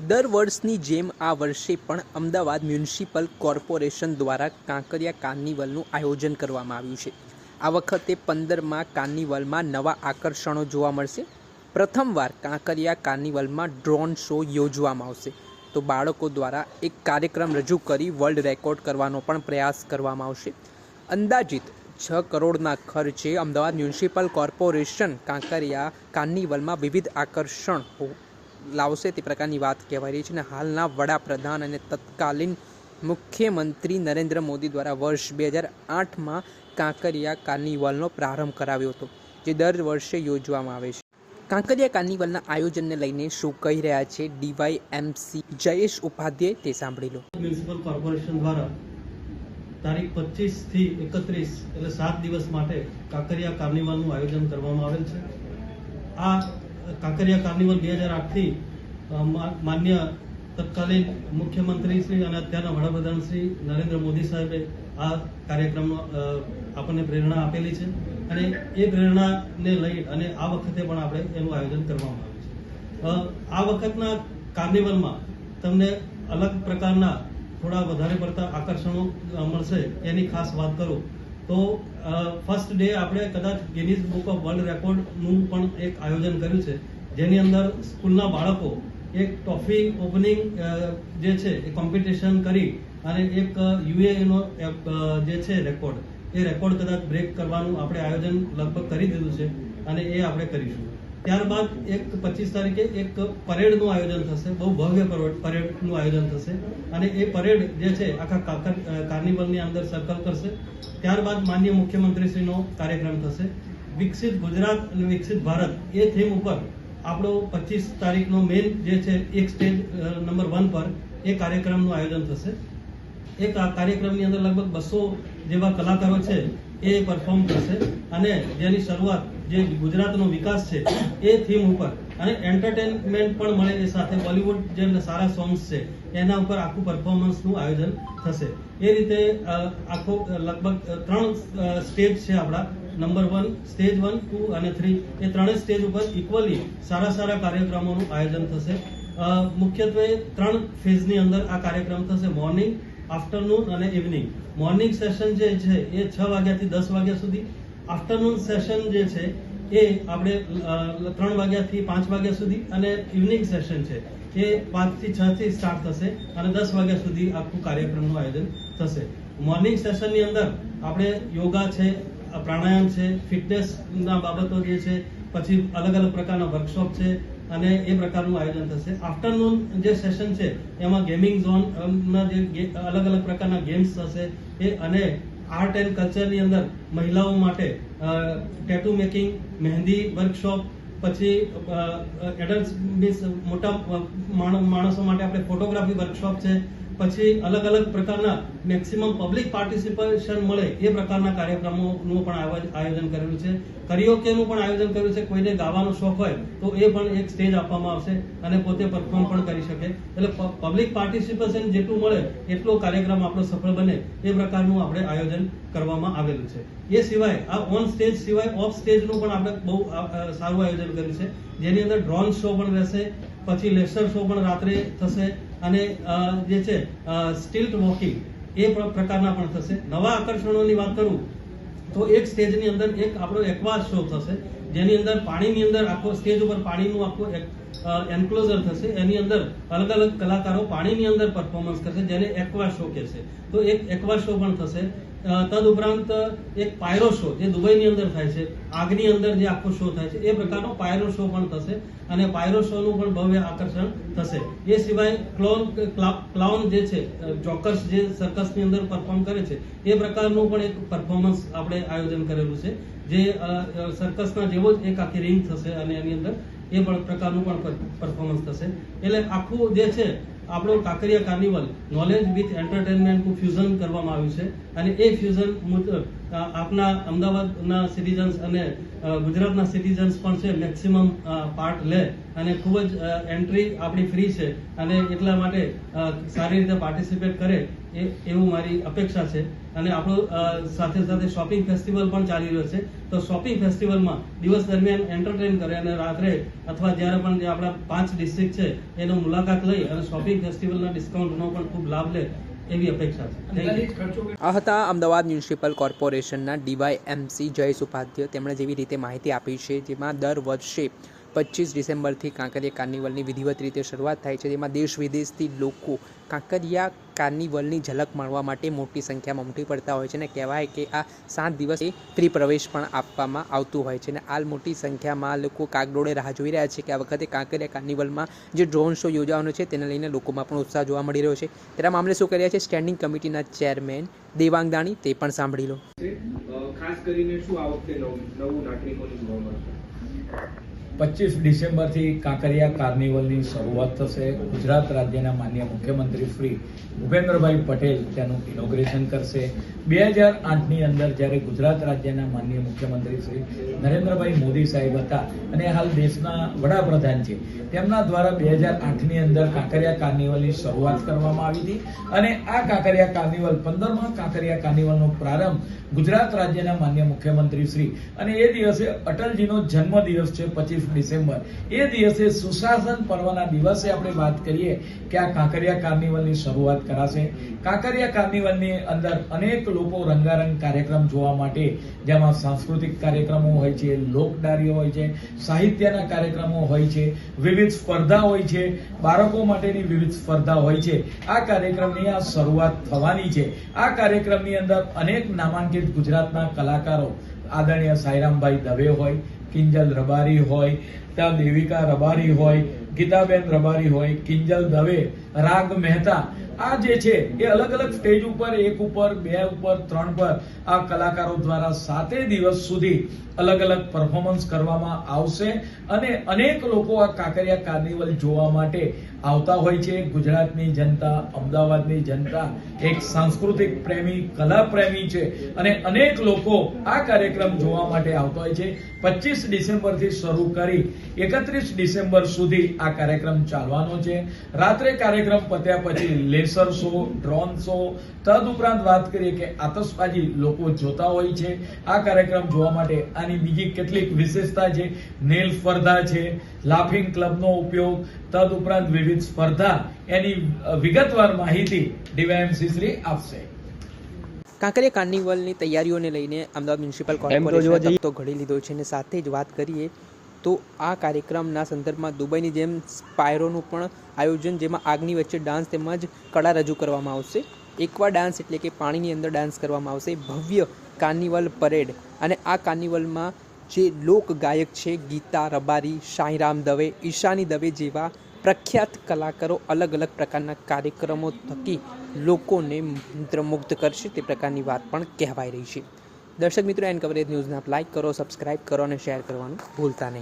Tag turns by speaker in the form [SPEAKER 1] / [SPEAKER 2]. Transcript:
[SPEAKER 1] દર વર્ષની જેમ આ વર્ષે પણ અમદાવાદ મ્યુનિસિપલ કોર્પોરેશન દ્વારા કાંકરિયા કાર્નિવલનું આયોજન કરવામાં આવ્યું છે. આ વખતે પંદરમાં કાર્નિવલમાં નવા આકર્ષણો જોવા મળશે. પ્રથમવાર કાંકરિયા કાર્નિવલમાં ડ્રોન શો યોજવામાં આવશે. તો બાળકો દ્વારા એક કાર્યક્રમ રજૂ કરી વર્લ્ડ રેકોર્ડ કરવાનો પણ પ્રયાસ કરવામાં આવશે. અંદાજિત છ કરોડના ખર્ચે અમદાવાદ મ્યુનિસિપલ કોર્પોરેશન કાંકરિયા કાર્નિવલમાં વિવિધ આકર્ષણ લાવશે તે પ્રકારની વાત કહેવાય રહી છે અને હાલના વડાપ્રધાન અને તત્કાલીન મુખ્યમંત્રી નરેન્દ્ર મોદી દ્વારા વર્ષ બે હજાર આઠમાં કાંકરિયા કાર્નિવલનો પ્રારંભ કરાવ્યો હતો, જે દર વર્ષે યોજવામાં આવે છે. કાંકરિયા કાર્નિવલના આયોજનને લઈને શું કહી રહ્યા છે ડીવાય એમસી જયેશ ઉપાધ્યાય તે સાંભળી લો.
[SPEAKER 2] મ્યુનિસિપલ કોર્પોરેશન દ્વારા તારીખ પચીસથી એકત્રીસ એટલે સાત દિવસ માટે કાંકરિયા કાર્નિવલનું આયોજન કરવામાં આવેલ છે. આ કાંકરિયા કાર્નિવલ બે હજાર આઠથી માન્ય તત્કાલીન મુખ્યમંત્રી શ્રી અને અત્યારના વડાપ્રધાન શ્રી નરેન્દ્ર મોદી સાહેબે આ કાર્યક્રમ આપણને પ્રેરણા આપેલી છે અને એ પ્રેરણાને લઈ અને આ વખતે પણ આપણે એનું આયોજન કરવામાં આવ્યું છે. આ વખતના કાર્નિવલમાં તમને અલગ પ્રકારના થોડા વધારે પડતા આકર્ષણો મળશે એની ખાસ વાત કરું. તો ફર્સ્ટ ડે આપણે કદાચ ગિનીઝ બુક ઓફ વર્લ્ડ રેકોર્ડનું પણ એક આયોજન કર્યું છે. જેની અંદર સ્કૂલના બાળકો એક ટ્રોફી ઓપનિંગ જે છે, એ કોમ્પિટિશન કરી અને એક યુએનો જે છે રેકોર્ડ એ રેકોર્ડ કદાચ બ્રેક કરવાનું આપણે આયોજન લગભગ કરી દીધું છે અને એ આપણે કરીશું. ત્યારબાદ એક પચીસ તારીખે એક પરેડનું આયોજન થશે, બહુ ભવ્ય પરેડ- પરેડનું આયોજન થશે. અને એ પરેડ જે છે, આખા કાર્નિવલની અંદર સર્કલ કરશે. ત્યારબાદ માન્ય મુખ્યમંત્રીશ્રીનો કાર્યક્રમ થશે. વિકસિત ગુજરાત અને વિકસિત ભારત, એ થીમ ઉપર આપણો પચીસ તારીખનો મેઇન જે છે, એક સ્ટેજ નંબર વન પર એ કાર્યક્રમનું આયોજન થશે. એ કાર્યક્રમની અંદર લગભગ બસો જેવા કલાકારો છે, એ પરફોર્મ કરશે. અને જેની શરૂઆત જે ગુજરાતનો વિકાસ છે, એ થીમ ઉપર. અને એન્ટરટેનમેન્ટ પણ મળે એ સાથે. બોલિવૂડ જે સારા સોંગ્સ છે, એના ઉપર આખું પરફોર્મન્સનું આયોજન થશે. એ રીતે આખો લગભગ ત્રણ સ્ટેજ છે આપણા. Number one stage one two અને થ્રી એ ત્રણેય સ્ટેજ ઉપર ઇક્વલી સારા સારા કાર્યક્રમોનું આયોજન થશે. મુખ્યત્વે ત્રણ ફેઝની અંદર આ કાર્યક્રમ થશે. મોર્નિંગ આફ્ટરનૂન અને ઇવનિંગ મોર્નિંગ સેશન જે છે, એ છ વાગ્યાથી દસ વાગ્યા સુધી આફ્ટરનૂન સેશન જે છે, એ આપણે ત્રણ વાગ્યાથી પાંચ વાગ્યા સુધી અને ઇવનિંગ સેશન છે. એ પાંચથી છ થી સ્ટાર્ટ થશે અને દસ વાગ્યા સુધી આખું કાર્યક્રમનું આયોજન થશે. મોર્નિંગ સેશનની અંદર આપણે યોગા છે, પ્રાણાયામ છે ફિટનેસના બાબતો જે છે, પછી અલગ અલગ પ્રકારના વર્કશોપ છે અને એ પ્રકારનું આયોજન થશે. આફ્ટરનૂન જે સેશન છે, એમાં ગેમિંગ ઝોન જે અલગ અલગ પ્રકારના ગેમ્સ થશે, એ અને આર્ટ એન્ડ કલ્ચરની અંદર મહિલાઓ માટે ટેટુ મેકિંગ મહેંદી વર્કશોપ પછી એડલ્ટ મીન્સ મોટા માણ- માણસો માટે આપણે ફોટોગ્રાફી વર્કશોપ છે. પછી અલગ અલગ પ્રકારના મેક્સિમમ પબ્લિક પાર્ટિસિપેશન મળે એ પ્રકારના કાર્યક્રમોનું પણ આયોજન કરેલું છે. કરિયોકેનું પણ આયોજન કર્યું છે. કોઈને ગાવાનો શોખ હોય તો એ પણ એક સ્ટેજ આપવામાં આવશે અને પોતે પરફોર્મ પણ કરી શકે. એટલે પબ્લિક પાર્ટિસિપેશન જેટલું મળે એટલો કાર્યક્રમ આપણો સફળ બને એ પ્રકારનું આપણે આયોજન કરવામાં આવેલું છે. એ સિવાય, આ ઓન સ્ટેજ સિવાય ઓફ સ્ટેજનું પણ આપણે બહુ સારું આયોજન કર્યું છે. જેની અંદર ડ્રોન શો પણ રહેશે, પછી લેસર શો પણ રાત્રે થશે અને જે છે સ્ટિલ્ટ વોકિંગ એ પ્રકારના પણ થશે. નવા આકર્ષણોની વાત કરું, તો એક સ્ટેજની અંદર એક આપણો એકવા શો થશે. જેની અંદર પાણીની અંદર આખો સ્ટેજ ઉપર પાણીનું આખું એન્ક્લોઝર થશે. એની અંદર અલગ અલગ કલાકારો પાણીની અંદર પરફોર્મન્સ કરશે, જેને એકવા શો કહેશે તો એક એકવા શો પણ થશે. તદ ઉપરાંત એક પાયરો શો જે દુબઈની અંદર થાય છે, આગની અંદર જે આખો શો થાય છે, એ પ્રકારનો પાયરો શો પણ થશે અને પાયરો શોનું પણ ભવ્ય આકર્ષણ થશે. એ સિવાય ક્લોન ક્લાઉન જે છે જોકર્સ જે સર્કસની અંદર પરફોર્મ કરે છે, એ પ્રકારનું પણ એક પરફોર્મન્સ આપણે આયોજન કરેલું છે. જે સર્કસના જેવો જ એક આખી રિંગ થશે અને એની અંદર એ પણ પ્રકારનું પણ પરફોર્મન્સ થશે. એટલે આખું જે છે, આપણો કાંકરિયા કાર્નિવલ નોલેજ વિથ એન્ટરટેનમેન્ટનું ફ્યુઝન કરવામાં આવ્યું છે. અને એ ફ્યુઝન આપના અમદાવાદના સિટીઝન્સ અને ગુજરાતના સિટીઝન્સ પણ છે મેક્સિમમ પાર્ટ લે. અને ખૂબ જ એન્ટ્રી આપણી ફ્રી છે. અને એટલા માટે સારી રીતે પાર્ટિસિપેટ કરે એ, એવું મારી અપેક્ષા છે. અને આપણું સાથે સાથે શોપિંગ ફેસ્ટિવલ પણ ચાલી રહ્યો છે. તો શોપિંગ ફેસ્ટિવલમાં દિવસ દરમિયાન એન્ટરટેન કરે અને રાત્રે અથવા જ્યારે પણ જે આપણા પાંચ ડિસ્ટ્રિક્ટ છે, એનો મુલાકાત લઈ અને શોપિંગ ફેસ્ટિવલના ડિસ્કાઉન્ટનો પણ ખૂબ લાભ લે. એવી અપેક્ષા છે.
[SPEAKER 1] આ હતા અમદાવાદ મ્યુનિસિપલ કોર્પોરેશનના ડીવાય એમસી જયેશ ઉપાધ્યાય. તેમણે જેવી રીતે માહિતી આપી છે જેમાં દર વર્ષે પચીસ ડિસેમ્બરથી કાંકરિયા કાર્નિવલની વિધિવત રીતે શરૂઆત થાય છે. જેમાં દેશ વિદેશથી લોકો કાંકરિયા કાર્નિવલની ઝલક માણવા માટે મોટી સંખ્યામાં ઉમટી પડતા હોય છે અને કહેવાય કે આ સાત દિવસ ફ્રી પ્રવેશ પણ આપવામાં આવતું હોય છે. અને હાલ મોટી સંખ્યામાં લોકો કાગડોળે રાહ જોઈ રહ્યા છે કે આ વખતે કાંકરિયા કાર્નિવલમાં જે ડ્રોન શો યોજાવાનો છે તેને લઈને લોકોમાં પણ ઉત્સાહ જોવા મળી રહ્યો છે. તેના મામલે શું કર્યા છે? સ્ટેન્ડિંગ કમિટીના ચેરમેન દેવાંગ દાણી તે પણ સાંભળી લો.
[SPEAKER 3] ખાસ કરીને શું આ વખતે નવું નાગરિકોને જોવા મળશે
[SPEAKER 4] પચીસ ડિસેમ્બરથી કાંકરિયા કાર્નિવલની શરૂઆત થશે. ગુજરાત રાજ્યના માન્ય મુખ્યમંત્રી શ્રી ભૂપેન્દ્રભાઈ પટેલ તેનું ઇનોગ્રેશન કરશે. બે હજાર આઠની અંદર જ્યારે ગુજરાત રાજ્યના માન્ય મુખ્યમંત્રી શ્રી નરેન્દ્રભાઈ મોદી સાહેબ હતા અને હાલ દેશના વડાપ્રધાન છે, તેમના દ્વારા બે હજાર આઠની અંદર કાંકરિયા કાર્નિવલની શરૂઆત કરવામાં આવી હતી અને આ કાંકરિયા કાર્નિવલ પંદરમા કાંકરિયા કાર્નિવલનો પ્રારંભ ગુજરાત રાજ્યના માન્ય મુખ્યમંત્રી શ્રી અને એ દિવસે અટલજીનો જન્મ દિવસ છે, પચીસ ડિસેમ્બર. એ દિવસે સુશાસન પર્વના દિવસે આપણે વાત કરીએ કે આ કાંકરિયા કાર્નિવલની શરૂઆત કરાશે. કાંકરિયા કાર્નિવલની અંદર અનેક લોકો રંગારંગ કાર્યક્રમ જોવા માટે, જેમાં સાંસ્કૃતિક કાર્યક્રમો હોય છે, લોકડારીઓ હોય છે, સાહિત્યના કાર્યક્રમો હોય છે, વિવિધ સ્પર્ધા હોય છે, બાળકો માટેની વિવિધ સ્પર્ધા હોય છે. આ કાર્યક્રમની આ શરૂઆત થવાની છે. આ કાર્યક્રમની અંદર અનેક નામાંકિત ગુજરાતના કલાકારો, આદરણીય સાઈરામભાઈ દવે હોય કિંજલ રબારી હોય ત્યાં દેવિકા રબારી હોય ગીતાબેન રબારી હોય કિંજલ દવે રાગ મહેતા આ જે છે, એ અલગ અલગ સ્ટેજ ઉપર, એક ઉપર, બે ઉપર, ત્રણ પર, આ કલાકારો દ્વારા સાતે દિવસ સુધી અલગ અલગ પરફોર્મન્સ કરવામાં આવશે અને અનેક લોકો આ કાંકરિયા કાર્નિવલ જોવા માટે આવતા હોય છે. ગુજરાતની જનતા, અમદાવાદની જનતા, એક સાંસ્કૃતિક પ્રેમી, કલા પ્રેમી છે અને અનેક લોકો આ કાર્યક્રમ જોવા માટે આવતા હોય છે. પચીસ ડિસેમ્બરથી શરૂ કરી એકત્રીસ ડિસેમ્બર સુધી આ કાર્યક્રમ ચાલવાનો છે. રાત્રે કાર્યક્રમ પત્યા પછી લેસર શો ડ્રોન શો તદ ઉપરાંત વાત કરીએ કે આતશબાજી લોકો જોતા હોય છે. આ કાર્યક્રમ જોવા માટે આની બીજી કેટલીક વિશેષતા છે. નેલ સ્પર્ધા છે લાફિંગ ક્લબનો ઉપયોગ તદ ઉપરાંત વિવિધ સ્પર્ધા. એની વિગતવાર માહિતી ડીવાયએમસી શ્રી આપશે.
[SPEAKER 1] કાંકરિયા કાર્નિવલની તૈયારીઓને લઈને અમદાવાદ મ્યુનિસિપલ
[SPEAKER 5] તો
[SPEAKER 1] કોર્પોરેશન તકતો ઘડી લીધો છે અને સાથે જ વાત કરીએ તો આ કાર્યક્રમના સંદર્ભમાં દુબઈની જેમ સ્પાયરોનું પણ આયોજન, જેમાં આગની વચ્ચે ડાન્સ તેમજ કળા રજૂ કરવામાં આવશે. એકવા ડાન્સ એટલે કે પાણીની અંદર ડાન્સ કરવામાં આવશે. ભવ્ય કાર્નિવલ પરેડ અને આ કાર્નિવલમાં જે લોક ગાયક છે, ગીતા, રબારી સાંઈરામ દવે, ઈશાની દવે જેવા પ્રખ્યાત કલાકારો અલગ અલગ પ્રકારના કાર્યક્રમો થકી લોકોને મંત્રમુગ્ધ કરશે, તે પ્રકારની વાત પણ કહેવાઈ રહી છે. દર્શક મિત્રો એન કવરેજ ન્યૂઝને આપ કરો સબસ્ક્રાઇબ કરો અને શેર કરવાનું ભૂલતા નહીં.